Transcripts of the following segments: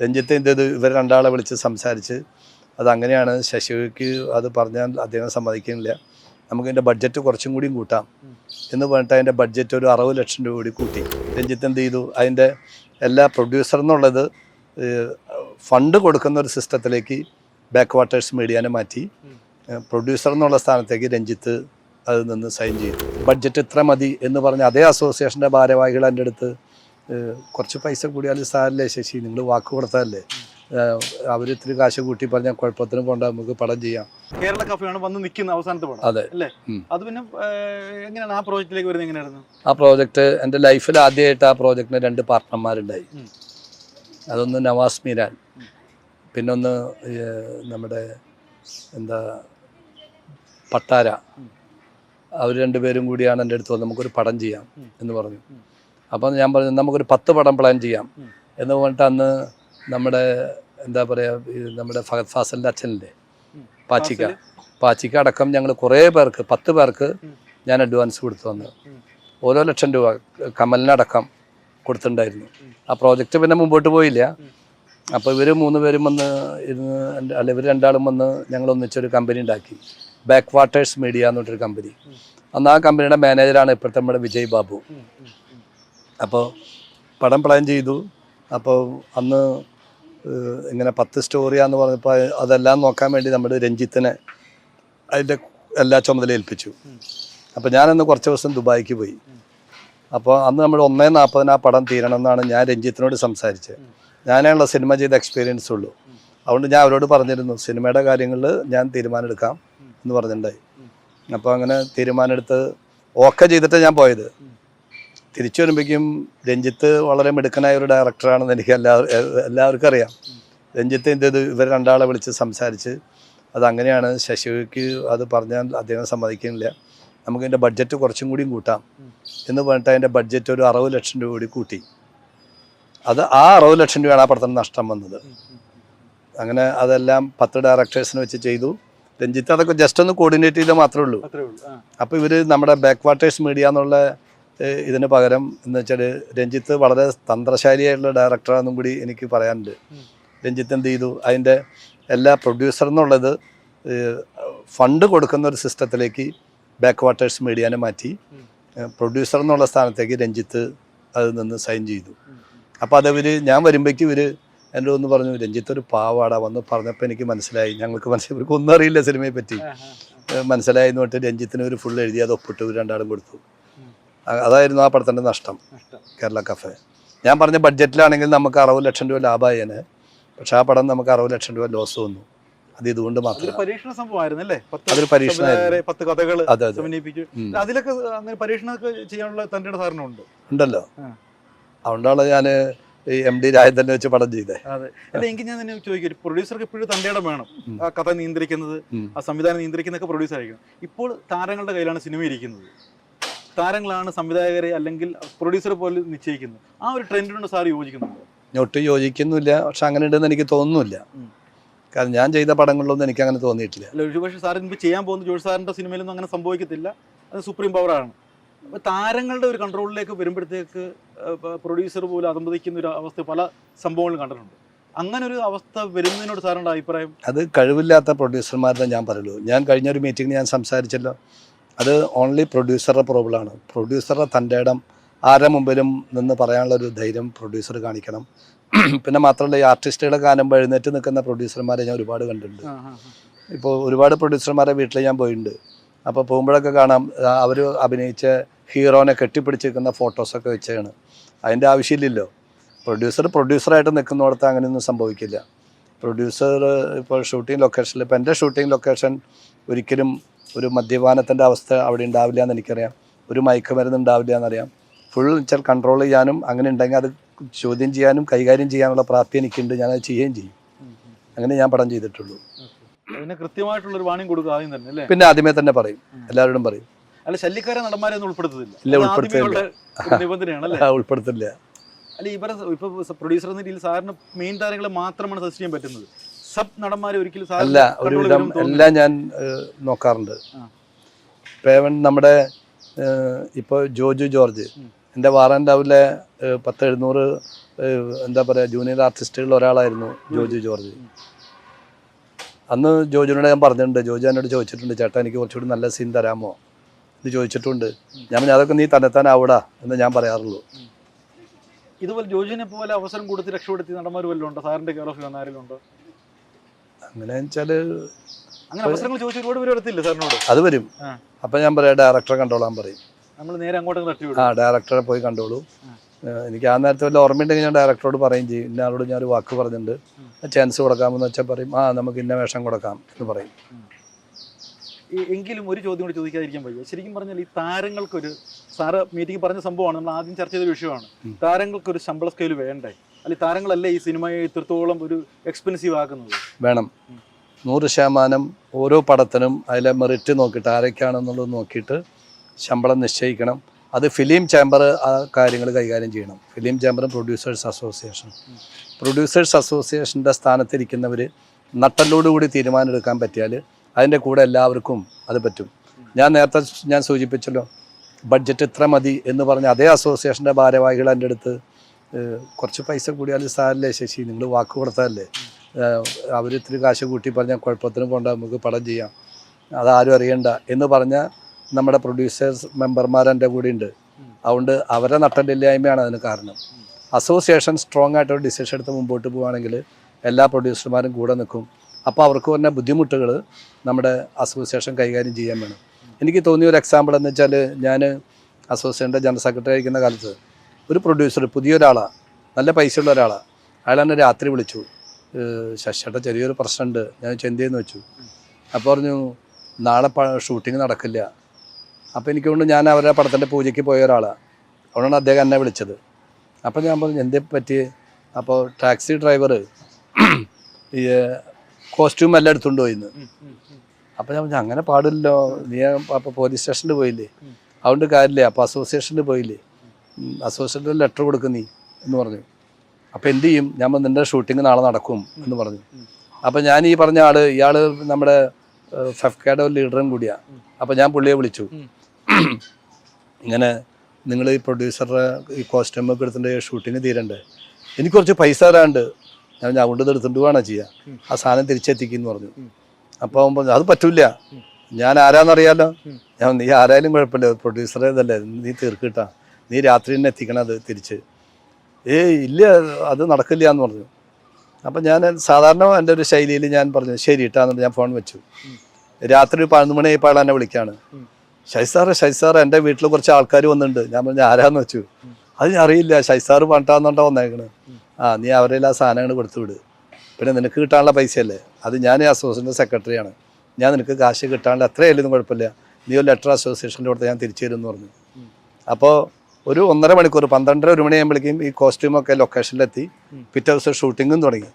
രഞ്ജിത്ത് ഇത് ഇവർ രണ്ടാളെ വിളിച്ച് സംസാരിച്ച് അതങ്ങനെയാണ് ശശിക്ക് അത് പറഞ്ഞാൽ അദ്ദേഹം സമ്മതിക്കുന്നില്ല. നമുക്ക് ബഡ്ജറ്റ് കുറച്ചും കൂടിയും കൂട്ടാം എന്ന് പറഞ്ഞിട്ട് അതിന്റെ ബഡ്ജറ്റ് ഒരു അറുപത് ലക്ഷം രൂപ കൂടി കൂട്ടി. രഞ്ജിത്ത് എന്ത് ചെയ്തു? അതിന്റെ എല്ലാ പ്രൊഡ്യൂസർ എന്നുള്ളത് ഫണ്ട് കൊടുക്കുന്ന ഒരു സിസ്റ്റത്തിലേക്ക് ബാക്ക് വാട്ടേഴ്സ് മീഡിയാനെ മാറ്റി പ്രൊഡ്യൂസർ എന്നുള്ള സ്ഥാനത്തേക്ക് രഞ്ജിത്ത് അത് നിന്ന് സൈൻ ചെയ്തു. ബഡ്ജറ്റ് ഇത്ര മതി എന്ന് പറഞ്ഞ് അതേ അസോസിയേഷന്റെ ഭാരവാഹികൾ എന്റെ അടുത്ത് കുറച്ച് പൈസ കൂടിയാലും സാരല്ലേ ശശി? നിങ്ങൾ വാക്ക് കൊടുത്തതല്ലേ? അവർ ഇത്തിരി കാശ് കൂട്ടി പറഞ്ഞാൽ കുഴപ്പത്തിനും കൊണ്ട് നമുക്ക് പടം ചെയ്യാം. കേരള കഫയാണ് വന്ന് നിൽക്കുന്ന അവസാനത്തെ പടം അതെ. അല്ലേ? അത് പിന്നെ എങ്ങനെയാണ് ആ പ്രോജക്റ്റിലേക്ക് വരുന്നത് എങ്ങനെയായിരുന്നു? ആ പ്രോജക്റ്റ് എന്റെ ലൈഫിൽ ആദ്യമായിട്ട് ആ പ്രോജക്റ്റിന് രണ്ട് പാർട്ട്ണർമാരുണ്ടായി. അതൊന്ന് നവാസ് മീരാൻ പിന്നൊന്ന് നമ്മുടെ എന്താ പട്ടാര. അവർ രണ്ടുപേരും കൂടിയാണ് എന്റെ അടുത്ത് വന്ന് നമുക്കൊരു പടം ചെയ്യാം എന്ന് പറഞ്ഞു. അപ്പം ഞാൻ പറഞ്ഞു നമുക്കൊരു പത്ത് പടം പ്ലാൻ ചെയ്യാം. എന്ന് പറഞ്ഞിട്ട് അന്ന് നമ്മുടെ എന്താ പറയുക നമ്മുടെ ഫഹദ് ഫാസലിന്റെ അച്ഛനില്ലേ. പാച്ചിക്ക? പാച്ചിക്ക അടക്കം ഞങ്ങൾ കുറേ പേർക്ക് പത്ത് പേർക്ക് ഞാൻ അഡ്വാൻസ് കൊടുത്തു വന്നു ഓരോ ലക്ഷം രൂപ കമലിനടക്കം കൊടുത്തിട്ടുണ്ടായിരുന്നു. ആ പ്രോജക്റ്റ് പിന്നെ മുമ്പോട്ട് പോയില്ല. അപ്പോൾ ഇവർ മൂന്ന് പേരും വന്ന് ഇരുന്ന് അല്ലെ ഇവർ രണ്ടാളും വന്ന് ഞങ്ങൾ ഒന്നിച്ചൊരു കമ്പനി ഉണ്ടാക്കി. ബാക്ക് വാട്ടേഴ്സ് മീഡിയ എന്ന് പറഞ്ഞൊരു കമ്പനി അന്ന് ആ കമ്പനിയുടെ മാനേജറാണ് ഇപ്പോഴത്തെ നമ്മുടെ വിജയ് ബാബു. അപ്പോൾ പടം പ്ലാൻ ചെയ്തു അപ്പോൾ അന്ന് ഇങ്ങനെ പത്ത് സ്റ്റോറിയാന്ന് പറഞ്ഞപ്പോൾ അതെല്ലാം നോക്കാൻ വേണ്ടി നമ്മൾ രഞ്ജിത്തിനെ അതിന്റെ എല്ലാ ചുമതല ഏൽപ്പിച്ചു. അപ്പോൾ ഞാനന്ന് കുറച്ച് ദിവസം ദുബായിക്ക് പോയി അപ്പോൾ അന്ന് നമ്മൾ ഒന്നേ നാൽപ്പതിന് ആ പടം തീരണം എന്നാണ് ഞാൻ രഞ്ജിത്തിനോട് സംസാരിച്ചത്. ഞാനുള്ള സിനിമ ചെയ്ത എക്സ്പീരിയൻസ് ഉള്ളൂ അതുകൊണ്ട് ഞാൻ അവരോട് പറഞ്ഞിരുന്നു സിനിമയുടെ കാര്യങ്ങളിൽ ഞാൻ തീരുമാനമെടുക്കാം എന്ന് പറഞ്ഞിട്ടുണ്ടായി അപ്പോൾ അങ്ങനെ തീരുമാനമെടുത്ത് ഓക്കെ ചെയ്തിട്ട് ഞാൻ പോയത്. തിരിച്ചു വരുമ്പോഴേക്കും രഞ്ജിത്ത് വളരെ മിടുക്കനായ ഒരു ഡയറക്ടറാണെന്ന് എനിക്ക് എല്ലാ എല്ലാവർക്കും അറിയാം. രഞ്ജിത്ത് എന്റെ ഇത് ഇവർ രണ്ടാളെ വിളിച്ച് സംസാരിച്ച് അതങ്ങനെയാണ് അങ്ങനെയാണ്. ശശിക്ക് അത് പറഞ്ഞാൽ അദ്ദേഹം സമ്മതിക്കുന്നില്ല. നമുക്ക് എന്റെ ബഡ്ജറ്റ് കുറച്ചും കൂടിയും കൂട്ടാം എന്ന് പറഞ്ഞിട്ട് അതിന്റെ ബഡ്ജറ്റ് ഒരു അറുപത് ലക്ഷം രൂപ കൂടി കൂട്ടി. അത് ആ അറുപത് ലക്ഷം രൂപയാണ് ആ പടത്തിന് നഷ്ടം വന്നത്. അങ്ങനെ അതെല്ലാം പത്ത് ഡയറക്ടേഴ്സിനെ വെച്ച് ചെയ്തു. രഞ്ജിത്ത് അതൊക്കെ ജസ്റ്റ് ഒന്ന് കോർഡിനേറ്റ് ചെയ്താൽ മാത്രമേ ഉള്ളൂ. അപ്പോൾ ഇവർ നമ്മുടെ ബാക്ക് വാട്ടേഴ്സ് മീഡിയ എന്നുള്ള ഇതിന് പകരം എന്ന് വെച്ചാൽ രഞ്ജിത്ത് വളരെ തന്ത്രശാലിയായിട്ടുള്ള ഡയറക്ടറാണെന്നും കൂടി എനിക്ക് പറയാനുണ്ട്. രഞ്ജിത്ത് എന്ത് ചെയ്തു? അതിന്റെ എല്ലാ പ്രൊഡ്യൂസർ എന്നുള്ളത് ഫണ്ട് കൊടുക്കുന്ന ഒരു സിസ്റ്റത്തിലേക്ക് ബാക്ക് വാട്ടേഴ്സ് മീഡിയാനെ മാറ്റി പ്രൊഡ്യൂസർ എന്നുള്ള സ്ഥാനത്തേക്ക് രഞ്ജിത്ത് അത് നിന്ന് സൈൻ ചെയ്തു. അപ്പോൾ അതവർ ഞാൻ വരുമ്പോഴേക്കും ഇവർ എന്റെ ഒന്ന് പറഞ്ഞു രഞ്ജിത്ത് ഒരു പാവാട വന്ന് പറഞ്ഞപ്പോൾ എനിക്ക് മനസ്സിലായി. ഞങ്ങൾക്ക് മനസ്സിലായി. ഇവർക്ക് ഒന്നും അറിയില്ല സിനിമയെ പറ്റി. ആ, ആ, ആ. മനസ്സിലായി എന്ന് പറഞ്ഞിട്ട് രഞ്ജിത്തിന് ഒരു ഫുൾ എഴുതി അത് ഒപ്പിട്ട്. രണ്ടാളും കൊടുത്തു. അതായിരുന്നു ആ പടത്തിന്റെ നഷ്ടം. കേരള കഫേ. ഞാൻ പറഞ്ഞ ബഡ്ജറ്റിലാണെങ്കിൽ നമുക്ക് അറുപത് ലക്ഷം രൂപ ലാഭമായേനെ പക്ഷെ ആ പടം നമുക്ക് അറുപത് ലക്ഷം രൂപ ലോസ് വന്നു. അത് ഇതുകൊണ്ട് മാത്രം. പരീക്ഷണ സംഭവമായിരുന്നു അല്ലേ പത്ത് അതൊരു പരീക്ഷണമായിരുന്നു. പത്ത് കഥകൾ. അതിലൊക്കെ അങ്ങനെ പരീക്ഷണമൊക്കെ ചെയ്യാനുള്ള തന്റെ സാറിനുണ്ട് ഉണ്ടല്ലോ. അതുകൊണ്ടാണ് ഞാൻ ഈ എം ഡി രാജൻ തന്നെ വെച്ച് പടം ചെയ്തേ. അല്ല എങ്കിൽ ഞാൻ തന്നെ ചോദിക്കും. പ്രൊഡ്യൂസർക്ക് എപ്പോഴും തന്റെ ഇടം വേണം. ആ കഥ നിയന്ത്രിക്കുന്നത് ആ സംവിധാനം നിയന്ത്രിക്കുന്നതൊക്കെ പ്രൊഡ്യൂസർ ആയിരിക്കണം. ഇപ്പോൾ താരങ്ങളുടെ കയ്യിലാണ് സിനിമ ഇരിക്കുന്നത്. താരങ്ങളാണ് സംവിധായകരെ അല്ലെങ്കിൽ പ്രൊഡ്യൂസർ പോലെ നിശ്ചയിക്കുന്നത്. ആ ഒരു ട്രെൻഡിനോട് സാർ യോജിക്കുന്നുണ്ട്? ഒട്ടും യോജിക്കുന്നില്ല. പക്ഷെ അങ്ങനെ ഉണ്ടെന്ന് എനിക്ക് തോന്നുന്നില്ല. കാരണം ഞാൻ ചെയ്ത പടങ്ങളിലൊന്നും എനിക്ക് അങ്ങനെ തോന്നിയിട്ടില്ല. അല്ല ഒരുപക്ഷെ സാർ ഇനിയിപ്പോൾ ചെയ്യാൻ പോകുന്ന ജോഷ് സാറിന്റെ സിനിമയിലൊന്നും അങ്ങനെ സംഭവിക്കത്തില്ല. അത് സുപ്രീം പവറാണ് അപ്പോൾ താരങ്ങളുടെ ഒരു കൺട്രോളിലേക്ക് വരുമ്പോഴത്തേക്ക് പ്രൊഡ്യൂസർ പോലും അതമ്പതിക്കുന്ന ഒരു അവസ്ഥ പല സംഭവങ്ങളും കണ്ടിട്ടുണ്ട്. അങ്ങനെ ഒരു അവസ്ഥ വരുന്നതിനോട് സാറിന്റെ അഭിപ്രായം? അത് കഴിവില്ലാത്ത പ്രൊഡ്യൂസർമാരുടെ ഞാൻ പറയുള്ളൂ. ഞാൻ കഴിഞ്ഞ ഒരു മീറ്റിംഗിൽ ഞാൻ സംസാരിച്ചല്ലോ. അത് ഓൺലി പ്രൊഡ്യൂസറുടെ പ്രോബ്ലമാണ് പ്രൊഡ്യൂസറുടെ തന്റെ ഇടം ആരുടെ മുമ്പിലും നിന്ന് പറയാനുള്ള ഒരു ധൈര്യം പ്രൊഡ്യൂസർ കാണിക്കണം. പിന്നെ മാത്രമല്ല ഈ ആർട്ടിസ്റ്റുകളെ കാണുമ്പോൾ എഴുന്നേറ്റ് നിൽക്കുന്ന പ്രൊഡ്യൂസർമാരെ ഞാൻ ഒരുപാട് കണ്ടിട്ടുണ്ട്. ഇപ്പോൾ ഒരുപാട് പ്രൊഡ്യൂസർമാരെ വീട്ടിൽ ഞാൻ പോയിട്ടുണ്ട്. അപ്പോൾ പോകുമ്പോഴൊക്കെ കാണാം അവർ അഭിനയിച്ച ഹീറോനെ കെട്ടിപ്പിടിച്ചിരിക്കുന്ന ഫോട്ടോസൊക്കെ വെച്ചാണ് അതിന്റെ ആവശ്യമില്ലല്ലോ. പ്രൊഡ്യൂസർ പ്രൊഡ്യൂസറായിട്ട് നിൽക്കുന്നിടത്ത് അങ്ങനെയൊന്നും സംഭവിക്കില്ല. പ്രൊഡ്യൂസർ ഇപ്പോൾ ഷൂട്ടിംഗ് ലൊക്കേഷനിൽ ഇപ്പോൾ എന്റെ ഷൂട്ടിംഗ് ലൊക്കേഷൻ ഒരിക്കലും ഒരു മദ്യപാനത്തിന്റെ അവസ്ഥ അവിടെ ഉണ്ടാവില്ല എന്ന് എനിക്കറിയാം. ഒരു മയക്കുമരുന്ന് ഉണ്ടാവില്ല എന്നറിയാം. ഫുൾ വെച്ചാൽ കൺട്രോൾ ചെയ്യാനും അങ്ങനെ ഉണ്ടെങ്കിൽ അത് ചോദ്യം ചെയ്യാനും കൈകാര്യം ചെയ്യാനുള്ള പ്രാപ്തി എനിക്കുണ്ട്. ഞാനത് ചെയ്യുകയും ചെയ്യും. അങ്ങനെ ഞാൻ പടം ചെയ്തിട്ടുള്ളൂ. പിന്നെ അതിന് കൃത്യമായിട്ടുള്ള ഒരു വാണിംഗ് കൊടുക്കുക ആദ്യം തന്നെ അല്ലേ? പിന്നെ ആദ്യമേ തന്നെ പറയും. എല്ലാവരോടും പറയും. അല്ല ശല്യക്കാരെ നടന്മാരെ ഒന്നും ഉൾപ്പെടുത്തുന്നില്ല. ഇല്ല, ഉൾപ്പെടുത്തുന്നില്ല. ഉൾപ്പെടുത്തില്ല. നിബന്ധനയാണ് ഉൾപ്പെടുത്തില്ല അല്ല ഇവരെ ഇപ്പൊ പ്രൊഡ്യൂസർ എന്ന രീതിയിൽ സാറിന് മെയിൻ താരങ്ങളെ മാത്രമാണ് സജസ്റ്റ് ചെയ്യാൻ പറ്റുന്നത്. സബ് നടന്മാരെ ഒരിക്കലും അല്ല ഒരു ഒരുവിധം എല്ലാം ഞാൻ നോക്കാറുണ്ട്. പേവൻ നമ്മുടെ ഇപ്പോൾ ജോജു ജോർജ്. എന്റെ വാറൻഡാവിലെ പത്ത് എഴുന്നൂറ് എന്താ പറയുക ജൂനിയർ ആർട്ടിസ്റ്റുകളിൽ ഒരാളായിരുന്നു ജോജു ജോർജ്. അന്ന് ജോജുനോട് ഞാൻ പറഞ്ഞിട്ടുണ്ട് ജോജു എന്നോട് ചോദിച്ചിട്ടുണ്ട് ചേട്ടാ എനിക്ക് കുറച്ചുകൂടി നല്ല സീൻ തരാമോ? എന്ന് ചോദിച്ചിട്ടുണ്ട്. ഞാൻ പറഞ്ഞു, അതൊക്കെ നീ തന്നെത്താനാവൂടാ എന്ന് ഞാൻ പറയാറുള്ളൂ. ഇതുപോലെ ജോജുവിനെ പോലെ അവസരം കൊടുത്ത് രക്ഷപ്പെടുത്തി നടന്മാർ വല്ലതും ഉണ്ടോ? സാറിന്റെ കെയർ ഓഫ് ഉണ്ടോ? അങ്ങനെ വെച്ചാൽ അങ്ങനെ അവസരങ്ങൾ ചോദിച്ച ഒരുപാട് പേര് എടുത്തില്ല സാറിനോട്? അത് വരും. അപ്പൊ ഞാൻ പറയാം ഡയറക്ടറെ കണ്ടോളാൻ പറയും. നമ്മൾ നേരെ അങ്ങോട്ട് ആ ഡയറക്ടറെ പോയി കണ്ടോളൂ. എനിക്ക് ആ നേരത്തെ വല്ല ഓർമ്മയുണ്ടെങ്കിൽ ഞാൻ ഡയറക്ടറോട് പറയും ചെയ്യും. ഇന്ന ആളോട് ഞാൻ ഒരു വാക്ക് പറഞ്ഞിട്ടുണ്ട്. ചാൻസ് കൊടുക്കാമെന്ന് വെച്ചാൽ പറയും. ആ നമുക്ക് ഇന്ന വേഷം കൊടുക്കാം എന്ന് പറയും. എങ്കിലും ഒരു ചോദ്യം കൂടി ചോദിക്കാതിരിക്കാൻ വയ്യ. ശരിക്കും പറഞ്ഞാൽ ഈ താരങ്ങൾക്കൊരു സാറ് മീറ്റിംഗ് പറഞ്ഞ സംഭവമാണ്. നമ്മൾ ആദ്യം ചർച്ച ചെയ്ത വിഷയമാണ്. താരങ്ങൾക്കൊരു ശമ്പള സ്കെയിൽ വേണ്ടേ? അല്ലെ താരങ്ങളല്ലേ ഈ സിനിമയെ ഇത്രത്തോളം ഒരു എക്സ്പെൻസീവ് ആക്കുന്നത്? വേണം. നൂറ് ശതമാനം ഓരോ പടത്തിനും അതിലെ മെറിറ്റ് നോക്കിയിട്ട് ആരൊക്കെയാണെന്നുള്ളത് നോക്കിയിട്ട് ശമ്പളം നിശ്ചയിക്കണം. അത് ഫിലിം ചേംബർ ആ കാര്യങ്ങൾ കൈകാര്യം ചെയ്യണം. ഫിലിം ചേംബറും പ്രൊഡ്യൂസേഴ്സ് അസോസിയേഷൻ പ്രൊഡ്യൂസേഴ്സ് അസോസിയേഷന്റെ സ്ഥാനത്തിരിക്കുന്നവർ നട്ടലോടുകൂടി തീരുമാനം എടുക്കാൻ പറ്റിയാൽ അതിന്റെ കൂടെ എല്ലാവർക്കും അത് പറ്റും. ഞാൻ നേരത്തെ ഞാൻ സൂചിപ്പിച്ചല്ലോ ബഡ്ജറ്റ് ഇത്ര മതി എന്ന് പറഞ്ഞ് അതേ അസോസിയേഷന്റെ ഭാരവാഹികൾ എന്റെ അടുത്ത് കുറച്ച് പൈസ കൂടിയാലും സാരല്ലേ ശശി? നിങ്ങൾ വാക്ക് കൊടുത്തതല്ലേ അവർ ഇത്തിരി കാശ് കൂട്ടി പറഞ്ഞാൽ കുഴപ്പത്തിന് പോണ്ട നമുക്ക് പടം ചെയ്യാം. അതാരും അറിയണ്ട എന്ന് പറഞ്ഞ നമ്മുടെ പ്രൊഡ്യൂസേഴ്സ് മെമ്പർമാർ എന്റെ കൂടെ ഉണ്ട്. അതുകൊണ്ട് അവരെ നട്ടലില്ലായ്മയാണ് അതിന് കാരണം. അസോസിയേഷൻ സ്ട്രോങ് ആയിട്ട് ഒരു ഡിസിഷൻ എടുത്ത് മുമ്പോട്ട് പോവുകയാണെങ്കിൽ എല്ലാ പ്രൊഡ്യൂസർമാരും കൂടെ നിൽക്കും. അപ്പോൾ അവർക്ക് വരുന്ന ബുദ്ധിമുട്ടുകൾ നമ്മുടെ അസോസിയേഷൻ കൈകാര്യം ചെയ്യാൻ വേണം. എനിക്ക് തോന്നിയ ഒരു എക്സാമ്പിൾ എന്ന് വെച്ചാൽ ഞാൻ അസോസിയേഷന്റെ ജനറൽ സെക്രട്ടറി ആയിരിക്കുന്ന കാലത്ത് ഒരു പ്രൊഡ്യൂസർ പുതിയൊരാളാണ് നല്ല പൈസ ഉള്ള ഒരാളാണ് അയാൾ എന്നെ രാത്രി വിളിച്ചു. ശശിയുടെ ചെറിയൊരു പ്രശ്നമുണ്ട് ഞാൻ ചെന്തിയെന്ന് വെച്ചു? അപ്പോൾ പറഞ്ഞു നാളെ ഷൂട്ടിംഗ് നടക്കില്ല. അപ്പോൾ എനിക്ക് കൊണ്ട് ഞാൻ അവരുടെ പടത്തിന്റെ പൂജയ്ക്ക് പോയ ഒരാളാണ് അതുകൊണ്ടാണ് അദ്ദേഹം എന്നെ വിളിച്ചത്. അപ്പോൾ ഞാൻ പറഞ്ഞു എന്തേ പറ്റി അപ്പോൾ ടാക്സി ഡ്രൈവർ ഈ കോസ്റ്റ്യൂം എല്ലാം എടുത്തുകൊണ്ട് പോയിന്ന്. അപ്പോൾ ഞാൻ പറഞ്ഞു അങ്ങനെ പാടില്ലല്ലോ. നീ അപ്പോൾ പോലീസ് സ്റ്റേഷനിൽ പോയില്ലേ? അതുകൊണ്ട് കാര്യമില്ല. അപ്പോൾ അസോസിയേഷനിൽ പോയില്ലേ? അസോസിയേഷനിൽ ലെറ്റർ കൊടുക്കും നീ എന്ന് പറഞ്ഞു. അപ്പോൾ എന്ത് ചെയ്യും? ഞാൻ നിന്റെ ഷൂട്ടിംഗ് നാളെ നടക്കും എന്ന് പറഞ്ഞു. അപ്പോൾ ഞാൻ ഈ പറഞ്ഞ ആൾ ഇയാൾ നമ്മുടെ ഫെഫ്കയുടെ ഒരു ലീഡറും കൂടിയാണ് അപ്പോൾ ഞാൻ പുള്ളിയെ വിളിച്ചു. ഇങ്ങനെ നിങ്ങൾ ഈ പ്രൊഡ്യൂസറുടെ ഈ കോസ്റ്റ്യൂമൊക്കെ എടുത്തിട്ട് ഷൂട്ടിങ് തീരണ്ടേ? എനിക്ക് കുറച്ച് പൈസ തരാണ്ട്. ഞാൻ ഞാൻ കൊണ്ട് എടുത്തിട്ട് വേണം ചെയ്യുക ആ സാധനം തിരിച്ചെത്തിക്കുന്നു പറഞ്ഞു. അപ്പോൾ പറഞ്ഞു അത് പറ്റൂല ഞാൻ ആരാന്നറിയാലോ? ഞാൻ നീ ആരായാലും കുഴപ്പമില്ല. പ്രൊഡ്യൂസറെ ഇതല്ലേ? നീ തീർക്കിട്ടാ നീ രാത്രി തന്നെ എത്തിക്കണത് തിരിച്ച്. ഏയ് ഇല്ല അത് നടക്കില്ല എന്ന് പറഞ്ഞു. അപ്പം ഞാൻ സാധാരണ എന്റെ ഒരു ശൈലിയിൽ ഞാൻ പറഞ്ഞു ശരി ഇട്ടാന്ന് ഞാൻ ഫോൺ വെച്ചു. രാത്രി ഒരു പതിനൊന്ന് മണിയായപ്പോൾ എന്നെ വിളിക്കുകയാണ് ഷൈസാറ് ഷൈസാറ് എന്റെ വീട്ടിൽ കുറച്ച് ആൾക്കാർ വന്നിട്ടുണ്ട്. ഞാൻ പറഞ്ഞു ആരാന്ന് വെച്ചു? അത് ഞാൻ അറിയില്ല ഷൈസാറ് പണ്ടാന്നുണ്ടോ വന്നേക്കണ്. ആ നീ അവരെല്ലാം ആ സാധനങ്ങൾ കൊടുത്തു വിട്. പിന്നെ നിനക്ക് കിട്ടാനുള്ള പൈസയല്ലേ? അത് ഞാൻ അസോസിയേഷന്റെ സെക്രട്ടറിയാണ്. ഞാൻ നിനക്ക് കാശ് കിട്ടാനുള്ള എത്രയായാലും കുഴപ്പമില്ല. നീ ഒരു ലെറ്റർ അസോസിയേഷന്റെ കൊടുത്ത് ഞാൻ തിരിച്ചു തരുമെന്ന് പറഞ്ഞു. അപ്പോൾ ഒരു ഒന്നര മണിക്കൂർ പന്ത്രണ്ടര ഒരു മണിയാകുമ്പോഴേക്കും ഈ കോസ്റ്റ്യൂമൊക്കെ ലൊക്കേഷനിലെത്തി പിറ്റേ ദിവസം ഷൂട്ടിങ്ങും തുടങ്ങി.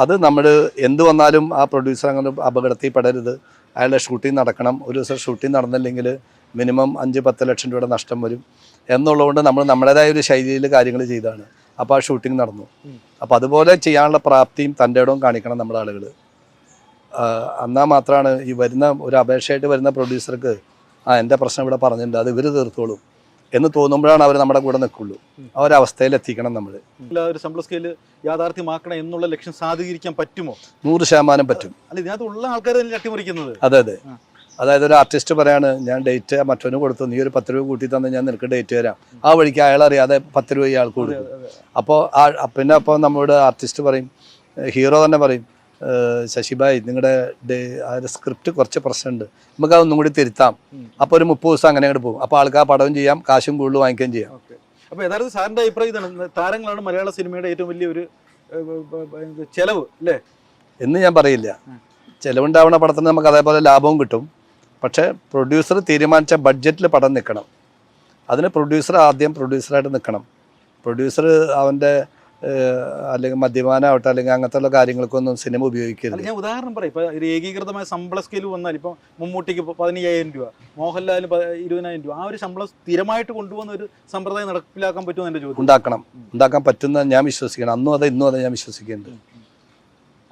അത് നമ്മൾ എന്ത് വന്നാലും ആ പ്രൊഡ്യൂസർ അങ്ങനെ അപകടത്തിൽ പെടരുത്. അയാളുടെ ഷൂട്ടിംഗ് നടക്കണം. ഒരു ദിവസം ഷൂട്ടിംഗ് നടന്നില്ലെങ്കിൽ മിനിമം അഞ്ച് പത്ത് ലക്ഷം രൂപയുടെ നഷ്ടം വരും. എന്നുള്ളതുകൊണ്ട് നമ്മൾ നമ്മുടേതായ ഒരു ശൈലിയിൽ കാര്യങ്ങൾ ചെയ്താണ്. അപ്പോൾ ആ ഷൂട്ടിംഗ് നടന്നു. അപ്പോൾ അതുപോലെ ചെയ്യാനുള്ള പ്രാപ്തിയും തന്റെ ഇടവും കാണിക്കണം നമ്മുടെ ആളുകൾ. എന്നാൽ മാത്രമാണ് ഈ വരുന്ന ഒരു അപേക്ഷയായിട്ട് വരുന്ന പ്രൊഡ്യൂസർക്ക് ആ എന്റെ പ്രശ്നം ഇവിടെ പറഞ്ഞിട്ടുണ്ട്. അത് ഇവർ തീർത്തോളും. എന്ന് തോന്നുമ്പോഴാണ് അവർ നമ്മുടെ കൂടെ നിൽക്കുള്ളൂ. ആ ഒരു അവസ്ഥയിൽ എത്തിക്കണം നമ്മൾ ഒരു ശമ്പള സ്കെയിൽ യാഥാർത്ഥ്യമാക്കണം എന്നുള്ള ലക്ഷ്യം സാധീകരിക്കാൻ പറ്റുമോ? നൂറ് ശതമാനം പറ്റും. അല്ല ഇതിനകത്ത് ഉള്ള ആൾക്കാർ തന്നെ അട്ടിമറിക്കുന്നത്? അതെ അതെ. അതായത് ഒരു ആർട്ടിസ്റ്റ് പറയാണ് ഞാൻ ഡേറ്റ് മറ്റൊന്ന് കൊടുത്തു നീ ഒരു പത്ത് രൂപ കൂട്ടി തന്നെ ഞാൻ നിനക്ക് ഡേറ്റ് തരാം. ആ വഴിക്ക് അയാൾ അറിയാതെ പത്ത് രൂപ ഇയാൾക്ക് കൊടുക്കും. അപ്പോൾ ആ പിന്നെ അപ്പോൾ നമ്മുടെ ആർട്ടിസ്റ്റ് പറയും ഹീറോ തന്നെ പറയും "ഏഹ് ശശിഭായ് നിങ്ങളുടെ ആ സ്ക്രിപ്റ്റ് കുറച്ച് പ്രശ്നമുണ്ട്. നമുക്ക് അതൊന്നും കൂടി തിരുത്താം. അപ്പോൾ ഒരു മുപ്പത് ദിവസം അങ്ങനെ അങ്ങോട്ട് പോകും. അപ്പോൾ ആൾക്കാർ ആ പടവും ചെയ്യാം കാശും കൂടുതൽ വാങ്ങിക്കുകയും ചെയ്യാം. അപ്പോൾ അപ്പൊ യഥാർത്ഥ സാറിന്റെ അഭിപ്രായം ഇതാണ്. താരങ്ങളാണ് മലയാള സിനിമയുടെ ഏറ്റവും വലിയ ഒരു ചെലവ് അല്ലേ? എന്ന് ഞാൻ പറയില്ല. ചിലവുണ്ടാവുന്ന പടത്തിന് നമുക്ക് അതേപോലെ ലാഭവും കിട്ടും. പക്ഷേ പ്രൊഡ്യൂസർ തീരുമാനിച്ച ബഡ്ജറ്റിൽ പടം നിൽക്കണം അതിന് പ്രൊഡ്യൂസർ ആദ്യം പ്രൊഡ്യൂസറായിട്ട് നിൽക്കണം പ്രൊഡ്യൂസർ അവന്റെ അല്ലെങ്കിൽ മദ്യപാനാവട്ടെ അല്ലെങ്കിൽ അങ്ങനത്തെ കാര്യങ്ങൾക്കൊന്നും സിനിമ ഉപയോഗിക്കരുത്. ഞാൻ ഉദാഹരണം പറയും. ഇപ്പൊ ഒരു ഏകീകൃതമായ ശമ്പള സ്കെയിൽ വന്നാൽ ഇപ്പൊ മമ്മൂട്ടിക്ക് പതിനയ്യായിരം രൂപ മോഹൻലാലിന് ഇരുപതിനായിരം രൂപ ആ ഒരു ശമ്പളം സ്ഥിരമായിട്ട് കൊണ്ടുപോകുന്ന ഒരു സമ്പ്രദായം നടപ്പിലാക്കാൻ പറ്റുമോ എന്റെ ചോദ്യം. ഉണ്ടാക്കണം. ഉണ്ടാക്കാൻ പറ്റുന്ന ഞാൻ വിശ്വസിക്കണം. അന്നും അതെ ഇന്നും അതെ ഞാൻ വിശ്വസിക്കുന്നുണ്ട്.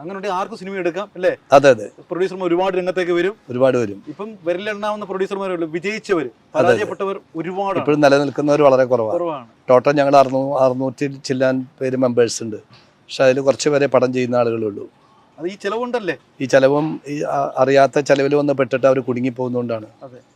അങ്ങനെ ആർക്കും സിനിമ എടുക്കാം അല്ലേ? അതെ അതെ. പ്രൊഡ്യൂസർമാർ ഒരുപാട് രംഗത്തേക്ക് വരും. ഒരുപാട് വരും. ഇപ്പം വിരലെണ്ണാവുന്ന പ്രൊഡ്യൂസർമാരേ ഉള്ളൂ. വിജയിച്ചവർ പരാജയപ്പെട്ടവർ ഒരുപാട് ഇപ്പോഴും നിലനിൽക്കുന്നവർ വളരെ കുറവാണ്. ടോട്ടൽ ഞങ്ങൾ അറുന്നൂ അറുന്നൂറ്റി ചില്ലാൻ പേര് മെമ്പേഴ്സ് ഉണ്ട്. പക്ഷെ അതിൽ കുറച്ച് പേരെ പടം ചെയ്യുന്ന ആളുകളുള്ളൂ അത് ഈ ചിലവുണ്ടല്ലേ? ഈ ചെലവും ഈ അറിയാത്ത ചെലവിൽ വന്ന് പെട്ടിട്ട് അവർ കുടുങ്ങി പോകുന്നതുകൊണ്ടാണ്. അതെ.